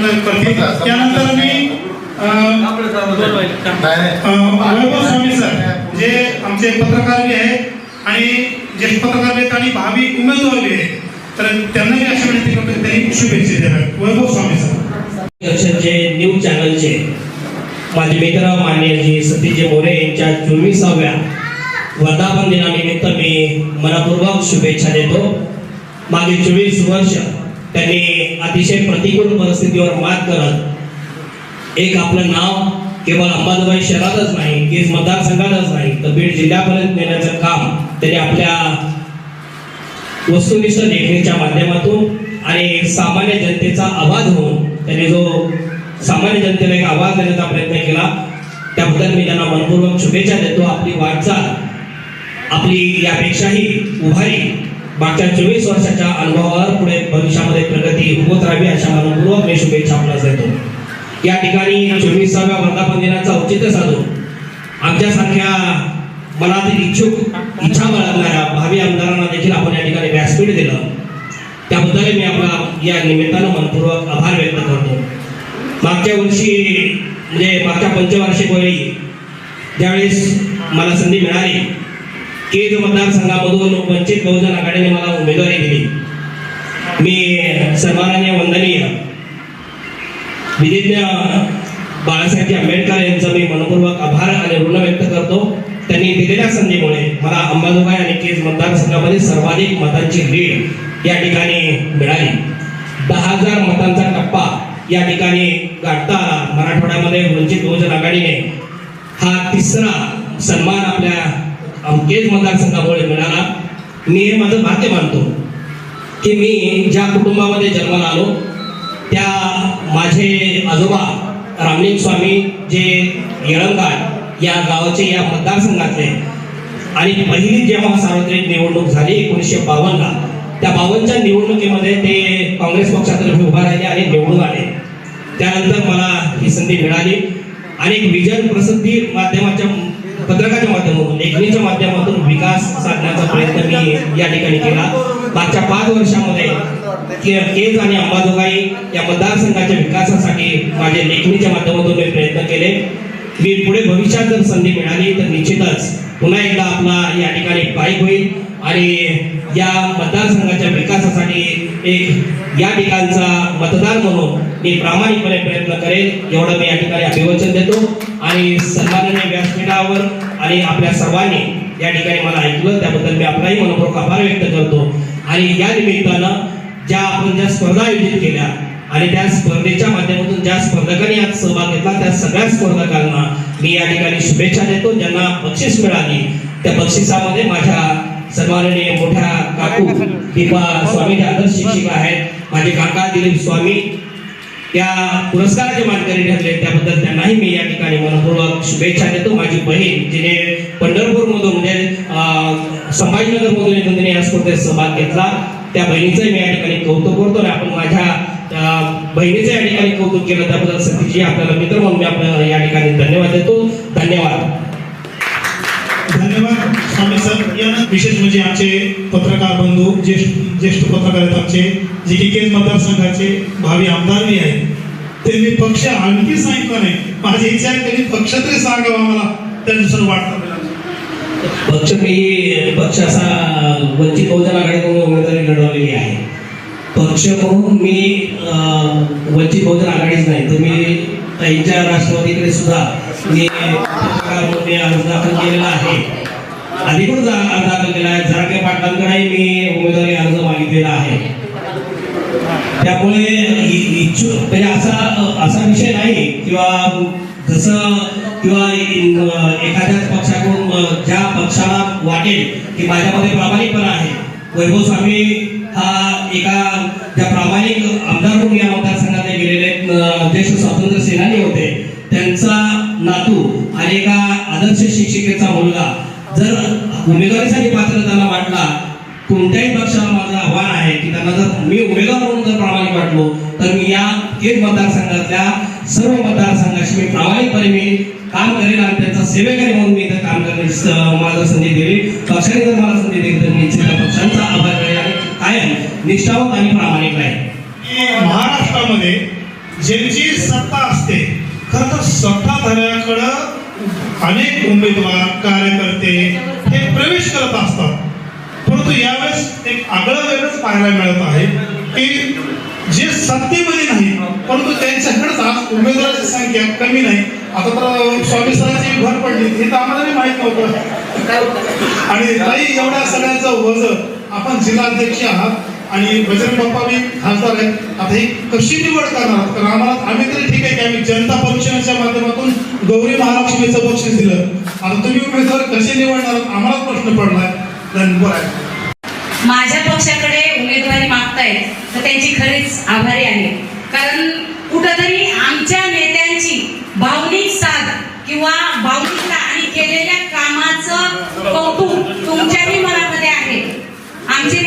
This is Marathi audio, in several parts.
प्रयत्न करतील त्यानंतर मी वैभव स्वामी सर जे आमचे पत्रकार आहे आहेत आणि ज्येष्ठ पत्रकार आहेत आणि भावी उमेदवार बी आहेत. तर त्यांना मी अशी विनंती करतो त्यांनी शुभेच्छा द्याव्यात. वैभव स्वामी सर. दर्शनचे न्यूज चॅनलचे माझे मित्र मान्यजी सतीजी मोरे यांच्या चोवीसाव्या वर्धापन दिनानिमित्त मी मनपूर्वक शुभेच्छा देतो. माझे चोवीस वर्ष त्यांनी अतिशय प्रतिकूल परिस्थितीवर मात करत एक आपलं नाव केवळ अंबाजोगाई शहरातच नाही केस मतदारसंघातच नाही तर बीड जिल्ह्यापर्यंत नेण्याचं काम त्यांनी आपल्या वस्तुनिष्ठ लेखणीच्या माध्यमातून आणि सामान्य जनतेचा आवाज होऊन त्यांनी जो सामान्य जनतेला एक आवाज देण्याचा प्रयत्न केला त्याबद्दल मी त्यांना मनपूर्वक शुभेच्छा देतो. आपली वाटचाल आपली यापेक्षाही उभारी मागच्या चोवीस वर्षाच्या अनुभवावर पुढे भविष्यामध्ये प्रगती होत राहावी अशा मनपूर्वक मी शुभेच्छा आपल्यास देतो. या ठिकाणी चोवीसाव्या वर्धापन दिनाचा औचित्य साधून आमच्यासारख्या मनातील इच्छुक इच्छा बाळगणाऱ्या भावी आमदारांना देखील आपण या ठिकाणी व्यासपीठ दिलं. त्याबद्दल मी आपला या निमित्तानं मनपूर्वक आभार व्यक्त करतो. मागच्या वर्षी म्हणजे मागच्या पंचवार्षिक वेळी ज्यावेळेस मला संधी मिळाली केज मतदारसंघामधून वंचित बहुजन आघाडीने मला उमेदवारी दिली. मी सर्वांना वंदनीय विधिज्ञ बाळासाहेब आंबेडकर यांचा मी मनपूर्वक आभार आणि ऋण व्यक्त करतो. त्यांनी दिलेल्या संधीमुळे मला अंबाजोगाई आणि केज मतदारसंघामध्ये सर्वाधिक मतांची लीड या ठिकाणी मिळाली. दहा हजार मतांचा टप्पा या ठिकाणी गाठता आला. मराठवाड्यामध्ये वंचित बहुजन आघाडीने हा तिसरा सन्मान आपल्या केज मतदारसंघामुळे मिळाला. मी हे माझं भाग्य मानतो की मी ज्या कुटुंबामध्ये जन्माला आलो त्या माझे आजोबा रामलिंग स्वामी जे येळंगाट या गावाचे या मतदारसंघातले आणि पहिली जेव्हा सार्वत्रिक निवडणूक झाली एकोणीसशे बावन्नला त्या बावनच्या निवडणुकीमध्ये ते काँग्रेस पक्षातर्फे उभा राहिले आणि निवडून आले. त्यानंतर मला ही संधी मिळाली. आणि एक विजन प्रसिद्धी माध्यमाच्या पत्रकाच्या माध्यमातून लेखणीच्या माध्यमातून विकास साधण्याचा या ठिकाणी केला. मागच्या पाच वर्षामध्ये केज आणि अंबाजोगाई या मतदारसंघाच्या विकासासाठी माझ्या लेखणीच्या माध्यमातून मी प्रयत्न केले. मी पुढे भविष्यात जर संधी मिळाली तर निश्चितच पुन्हा एकदा आपला या ठिकाणी पाईक होईल. आणि या मतदारसंघाच्या विकासासाठी एक या ठिकाणचा मतदार म्हणून मी प्रामाणिकपणे प्रयत्न करेल. एवढं मी या ठिकाणी अभिवचन देतो. आणि सन्माननीय व्यासपीठावर आणि आपल्या सर्वांनी या ठिकाणी मला ऐकलं त्याबद्दल मी आपलाही मनपूर्वक आभार व्यक्त करतो. आणि या निमित्तानं ज्या आपण ज्या स्पर्धा आयोजित केल्या आणि त्या स्पर्धेच्या माध्यमातून ज्या स्पर्धकांनी आज सहभाग घेतला त्या सगळ्या स्पर्धकांना मी या ठिकाणी शुभेच्छा देतो. ज्यांना बक्षीस मिळाली त्या बक्षिसामध्ये माझ्या सन्माननीय मोठ्या काकू दीपा स्वामी आदर्श शिक्षिका आहेत. माझे काका दिलीप स्वामी त्या पुरस्काराचे मानकरी ठरले त्याबद्दल त्यांनाही मी या ठिकाणी मनपूर्वक शुभेच्छा देतो. माझी बहीण जिने पंढरपूर मधून म्हणजे संभाजीनगर मधून तिने या स्पर्धेत सहभाग घेतला. त्या बहिणीचंही मी या ठिकाणी कौतुक करतो आणि आपण माझ्या बहिणीचं या ठिकाणी कौतुक केलं. त्याबद्दल सतीजी आपल्याला मित्र म्हणून मी आपल्याला या ठिकाणी धन्यवाद देतो. धन्यवाद. स्वामी सर विशेष म्हणजे आमचे पत्रकार बंधू ज्येष्ठ ज्येष्ठ पत्रकार आहेत आमचे जे की केज मतदारसंघाचे भावी आमदार बी आहेत. त्यांनी पक्ष आणखी सांगितलं नाही माझी इच्छा आहे त्यांनी पक्ष तरी सांगावा मला त्यानुसार वाटतं पक्ष मी पक्ष असा वंचित बहुजन आघाडीकडून उमेदवारी लढवलेली आहे. पक्ष म्हणून मी अं, वंचित बहुजन आघाडीच नाही. तर मी त्यांच्या राष्ट्रवादीकडे सुद्धा मी पत्रकार म्हणून मी अर्ज दाखल केलेला आहे. अधिकृत जा- अर्ज दाखल केला आहे? झराके पाटलांकडे मी उमेदवारी अर्ज मागितलेला आहे. त्यामुळे इच्छुक म्हणजे असा असा विषय नाही. किंवा जसं किंवा एखाद्याच पक्षाकडून ज्या पक्षाला वाटेल की माझ्यामध्ये प्रामाणिकपणा आहे. वैभव स्वामी हा एका त्या प्रामाणिक आमदार म्हणून या मतदारसंघात गेलेले अ, ज्येष्ठ स्वातंत्र्य सेनानी होते. त्यांचा नातू आणि एका आदर्श शिक्षिकेचा मुलगा जर उमेदवारीसाठी पात्र त्यांना वाटला कोणत्याही पक्षाला माझं आव्हान आहे की त्यांना जर मी उमेदवार म्हणून जर प्रामाणिक वाटलो तर मी या केज मतदारसंघातल्या सर्व मतदारसंघाशी मी प्रामाणिकपणे मी काम करेन आणि त्यांचा सेवेकरी म्हणून मी इथं काम करण्याची स- मला संधी दिली पक्षाने जर मला संधी दिली तर मी निश्चित त्या पक्षांचा आभार राहील आणि कायम निष्ठावंत आणि प्रामाणिक राहील महाराष्ट्रामध्ये ज्यांची सत्ता असते खरं तर सत्ताधाऱ्याकडं अनेक उमेदवार कार्यकर्ते हे प्रवेश करत असतात. परंतु यावेळेस एक आगळं वेगळंच पाहायला मिळत आहे की जे सत्तेमध्ये नाही परंतु त्यांच्याकडेच आज उमेदवाराची संख्या कमी नाही. आता तर स्वामी सरांची भर पडली. हे तर आम्हाला माहीत नव्हतं. आणि ताई एवढ्या सगळ्यांचं वजन आपण जिल्हाध्यक्ष आहात. आणि बजरंग बाप्पा बी खासदार आहेत. आता ही कशी निवड करणार? तर आम्हाला आम्ही तरी ठीक आहे की आम्ही जनता परीक्षणाच्या माध्यमातून गौरी महालक्ष्मीचं बक्षीस दिलं. आता तुम्ही उमेदवार कसे निवडणार? आम्हाला प्रश्न पडलाय. धन्यवाद. आहे माझ्या पक्षाकडे उमेदवारी मागतायत तर त्यांची खरीच आभारी आहे. कारण कुठंतरी आमच्या नेत्यांची भावनिक साथ किंवा भावनिकता आणि केलेल्या कामाचं कौतुक तुमच्याही मनामध्ये आहे. आमचे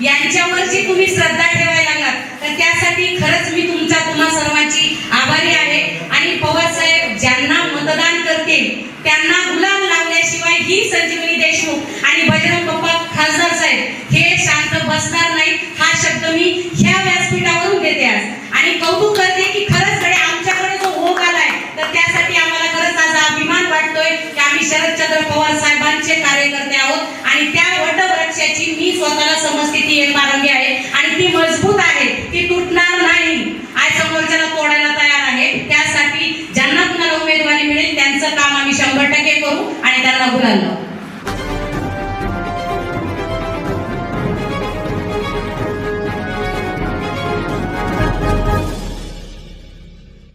यांच्यावर जी तुम्ही श्रद्धा ठेवायला लागलात. तर त्यासाठी खरंच मी तुमचा तुम्हा सर्वांची आभारी आहे. आणि पवार साहेब ज्यांना मतदान करतील त्यांना गुलाम लावल्याशिवाय ही संजीवनी देशमुख आणि बजरंग बाप्पा खासदार साहेब हे शांत बसणार नाही हा शब्द मी ह्या व्यासपीठावरून देते आज. आणि कौतुक करते की खरंच कडे आमच्याकडे जो ओघ आलाय तर त्यासाठी आम्हाला खरंच आज अभिमान वाटतोय की आम्ही शरदचंद्र पवार साहेब कार्यकर्ते आहोत आणि त्या स्वतःला समजते ती एक मारंगी आहे आणि ती मजबूत आहे ती तुटणार नाही. आज समोरच्याला तोडायला तयार आहे. त्यासाठी ज्यांना तुम्हाला उमेदवारी मिळेल त्यांचं काम आम्ही शंभर टक्के करू आणि त्यांना गुलाल लावू.